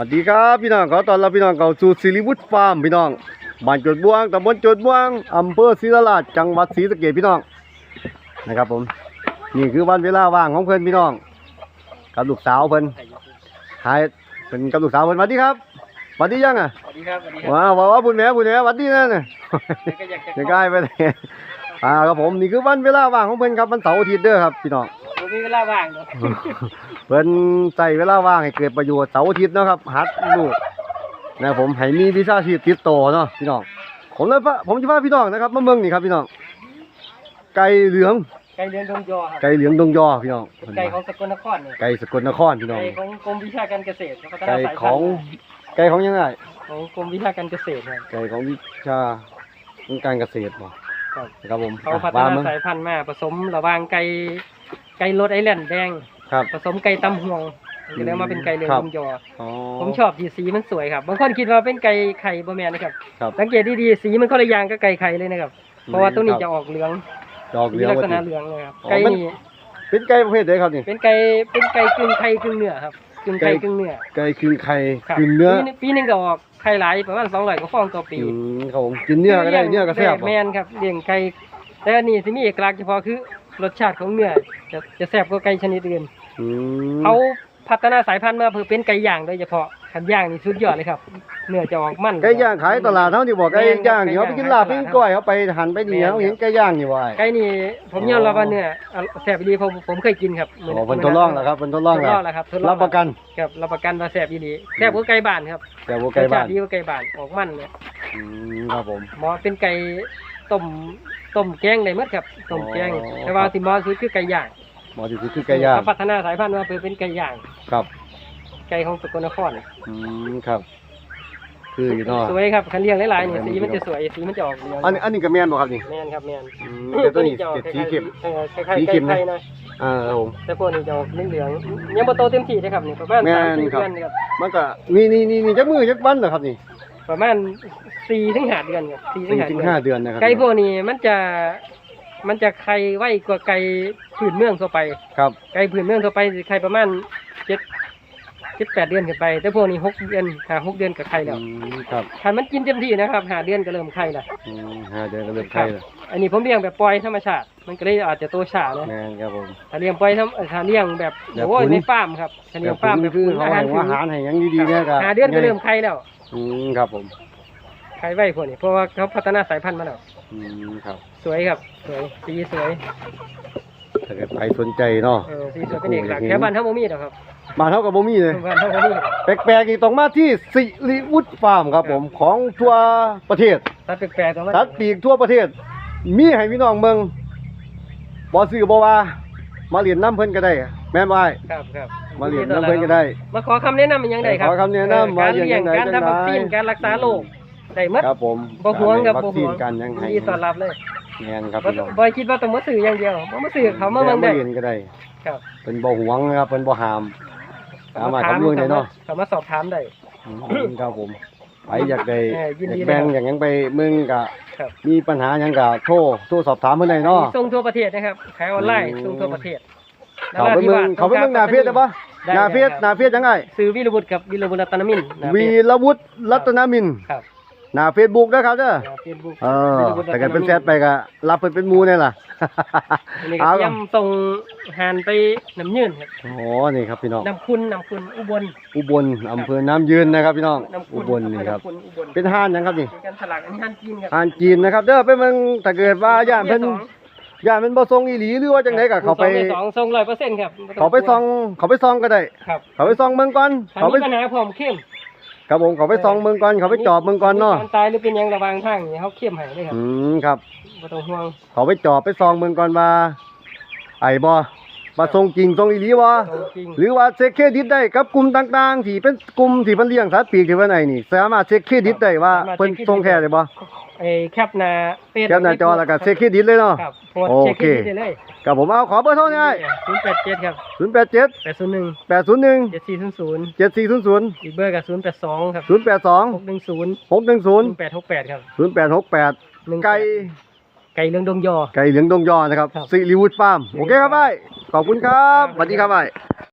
วัสดีครับพี่น้องขอต้อนรับพี่น้องเข้าสู่สิริวุฒิฟาร์มพี่น้องบ้านจดม่วงตำบลจดม่วงอำเภอศรีราชจังหวัดศรีสะเกษพี่น้องนะครับผมนี่คือวันเวลาว่างของเพิ่นพี่น้องกับลูกสาวเพิ่นหายเป็นกับลูกสาวเพิ่นสวัสดีครับสวัสดียังอะสวัสดีครับสวัสดีครับว้าวว้าวบุญแม่บุญแม่สวัสดีนั่นน่ะก็อยากจะจะใกล้ไปเลยอ่าครับผมนี่คือวันเวลาว่างของเพิ่นครับวันเสาร์อาทิตย์เด้อครับพี่น้อง ผมมีเวลาว่างเนาะเพิ่นใส่เวลาว่างให้เกิดประโยชน์เสาร์อาทิตย์เนาะครับหัดลูกนะผมให้มีวิชาชีพติดตัวเนาะพี่น้องผมเลยพาผมจะพาพี่น้องนะครับมาเมืองนี่ครับพี่น้องไก่เหลืองไก่เลี้ยงดงยอครับไก่เหลืองดงยอพี่น้องเป็นไก่ของสกลนครเนี่ยไก่สกลนครพี่น้องไก่ของกรมวิชาการเกษตรพัฒนาไก่สายขพัอนงธุ์ไก่ของยังไงของกรมวิชาการเกษตรครับไก่ของวิชาการเกษตรบ่ครับครับผมเขาพัฒว่านามึงสายพันธุ์มาผสมระหว่างไก่ ไก่รสไอแลนด์แดง ครับ ผสมไก่ตำห่วงมันก็เลยมาเป็นไก่เหลืองครับดงยอ อ๋อ ผมชอบที่สีมันสวยครับบางคนคิดว่าเป็นไก่ไข่บะแมนนะครับครับสังเกตดีๆสีมันคนละอย่างกับไก่ไข่เลยนะครับ เพราะว่าตัวนี้จะออกเหลืองดอกสีเหลืองลักษณะว่าเหลืองเลยครับอ๋อไก่มัน นี่เป็นไก่ประเภทใดครับนี่ เป็นไก่เป็นไก่กึ่งไข่กึ่งเนื้อครับกึ่งไข่ไก่ กึ่งเนื้อไก่คืนไข่ครับคืนเนื้อปีปีหนึงก็ออกไข่หลายประมาณสองร้อยกว่าฟองต่อปีอืมครับผมกินเนื้อก็ได้เนื้อก็แซ่บบ่แม่นครับเลี้ยงไก่ แต่อันนี้ที่มีเอกลักษณ์เฉพาะคือรสชาติของเนื้อจะจะแซ่บกว่าไก่ชนิดอื่นอืมเขาพัฒนาสายพันธุ์มาเพื่อเป็นไก่ย่างโดยเฉพาะขันย่างนี่สุดยอดเลยครับ เนื้อจะออกมัน ไก่ย่างขายตลาดเท่าที่บอกไก่ย่างนี่เขาไปกินลาบไปกินก้อยเขาไปหันไปนี่เขาเห็นไก่ย่างนี่ว่าไก่นี่ผมยอมรับว่าเนื้อแซ่บดีผมผมเคยกินครับอ๋อเพิ่นทดลองแล้วครับเพิ่นทดลองทดแล้วลองแล้วครับทดลองรับประกันครับรับประกันว่าแซ่บดีแซ่บกว่าไก่บ้านครับแต่ว่าไก่บ้านรสชติดีกว่าไก่บ้านออกมันเนี่ยอืมครับผมหมอเป็นไก่ต้ม ต้มแกงได้หมดครับต้มแกงอ๋อ แต่ว่าที่หมอสุดคือไก่ย่างหมอที่คือไก่ย่างเขพัฒนาสายพันธุ์มาเพื่อเป็นไก่ย่างครับไก่ของสกลนครอืมครับ คืออยู่เนาะสวยครับคันเลี้ยงหลายๆนี่สีมันจะสวยสีมันจะออกเหลืองอันนี้อันนี้ก็แม่นบ่ครับนี่แม่นครับแม่นอืมแต่ตัวนี้จะออกเจ็ดสีเข้มเออคล้ายๆสีไก่เข้มนะไข่นะอ่าครับผม แต่พวกนี้จะออกเหลืองๆยังบ่โตเต็มที่นะครับนี่ประมาณแม่นสามสี่ครับ เดือนนี่ครับมันก็นี่นี่นี่นี่จักมือจักวันเหรอครับนี่ ประมาณสี่ถึงห้าเดือนครับสี่ถึงสี่ห้าถึงเดือนห้าเดือนนะครับไก่พวกนี้มันจะมันจะไข่ไวกว่าไก่พื้นเมืองทั่วไป ครับไก่พื้นเมืองทั่วไปสิไข่ประมาณเจ็ดเจ็ดแปดเดือนขึ้นไป แต่พวกนี้หกเดือนหาหกเดือนกับไข่แล้วอืมครับถ้ามันกินเต็มที่นะครับหาเดือนก็เริ่มไข่แล้วอืมห้าเดือนก็เริ่มไข่แล้วอันนี้ผมเลี้ยงแบบปล่อยธรรมชาติ มันก็เลยอาจจะโตช้านะ แม่นครับผม ถ้าเลี้ยงปล่อยทำถ้าเลี้ยงแบบแบบโอ้ยขุนในฟาร์มครับถ้าเลี้ยงฟาร์มแบบคือขุนเขาอาหาให้รว่าอาหารให้หยังดีๆเนี่ยก็หาเดือนก็เริ่มไข่แล้ว อืมครับผมไข่ไวพวกนี้เพราะว่าเขาพัฒนาสายพันธุ์มาแล้วอืมครับสวยครับ สวยสีสวยถ้าเกิดใครสนใจเนาะเออสีสวยเป็นเอกลักษณ์แค่บ้านเท่าโมมีดอกครับมาเท่ากับบ่มีเลย บ้านเท่าโมมีแปลกๆอีกต้องมาที่สิริวุฒิฟาร์มครับผมของทั่วประเทศตัดแปลกๆตรงนั้นสัตว์ปีกทั่วประเทศ มีให้พี่น้องเมืองบ่ซื้อบ่ว่ามาเรียนน้ำเพิ่นก็ได้ แม่นบ่อ้ายครับครับ มาเรียนน้ำเพิ่นก็ได้ มาขอคำแนะนำมันยังได้ครับขอคำแนะนำเออการว่าอย่างเลี้ยงไหนการจังทำวัคซีนไหนการรักษาโรคได้หมดครับผมบ่ห่วงครับวับ่คซีห่นวงกันยังให้ยินดีต้อนรับเลยแม่นครับบ่พี่น้องบ่คิดว่าต้องมาซื้ออย่างเดียวบ่มาซื้อเขามาเมืองได้เรียนก็ได้ ครับเป็นบ่หวงนะครับเป็นบ่หามสามารถทำเมืองได้เนาะเขามาสอบถามได้อืมครับผมไปอยากได้เออยินอดียากแบ่งเลยครับอย่างหยังไปเมืองก็ครับมีปัญหาหยังก็โทรโทรสอบถามเพิ่นได้เนาะมีส่งทั่วประเทศนะครับขายออนไลน์อืมส่งทั่วประเทศเขาไปเมืองเขาไปเมืองหนาเฟสได้ปะ ได้หนาเฟสครับหนาเฟสยังไงซื้อวิรบุตรกับวิรบุตรรัตนมินหน้าเฟซวีรวุฒิรัตนมินทร์ครับหน้าเฟซบุ๊กนะครับเด้อหน้าเฟซบุ๊กเออแต่กันเป็นแซดไปก็รับเพิ่นเป็นหมูเนี่ยล่ะอันนี้ก็เอาเตรียมส่งหานไปน้ำยืนครับโอ้นี่ครับพี่น้องน้ำคุณน้ำคุณอุบลอุบลอำเภอน้ำยืนนะครับพี่น้องน้ำคุอุณบลนี่ครับน้ำคุณอุบลเป็นห้านหยังครับนี่เป็นการสลักอันนี้ห้านจีนครับห้านจีนนะครับเด้อไปเมืองถ้าเกิดว่าย่านเพิ่น ย่านเพิ่นบ่ทรงอีหลีหรือว่าจังไดก็เขาไปสองส่งร้อยเปอร์เซ็นต์ครับบ่ต้เขาไปซองเขาไปซองก็ได้ครับเขาไปซองเมืองก่อนถ้าเขาไปมีปัญหาพร้อมเข้มครับผมเขาไปซองเมืองก่อนเขาไปจอบเมืองก่อนเนาะมีการตายหรือเป็นหยังระหวางทางนี่เขาเข้มให้เลยครับอืมครับบ่ต้องห่วงเขาไปจอบไปซองเมืองก่อนว่าไอ้บ่ มาทรงจริงทรงอีหลีบ่ตรงจริง หรือว่าเช็คเครดิตได้กับกลุ่มต่างๆที่เป็นกลุ่มที่เพิ่นเลี้ยงสัตว์ปีกที่เพิ่นไอ้นี่สามารถเช็คเครดิตได้ว่าเพิ่นส่งแค่ได้บ่ไอ้แคปหน้าเฟซแคปหน้าจอแล้วก็เช็คเครดิตเลยเนาะ ครับโพสต์โอเช็คเคเครดิตได้เลยกับผมเอาขอเบอร์โทรหน่อยศูนย์แปดเจ็ดครับ087 แปดศูนย์หนึ่ง801 เจ็ดสี่ศูนย์ศูนย์7400 อีกเบอร์กับศูนย์แปดสองครับ082 หกหนึ่งศูนย์610แปดหกแปดครับ0868หนึ่งไก่ ไก่เรื่องดงยอ ไก่เหลืองดงยอนะครับครับสิริวุฒิฟาร์ม โอเคครับไอ้ขอบคุณครับสวัสดีครับไอ้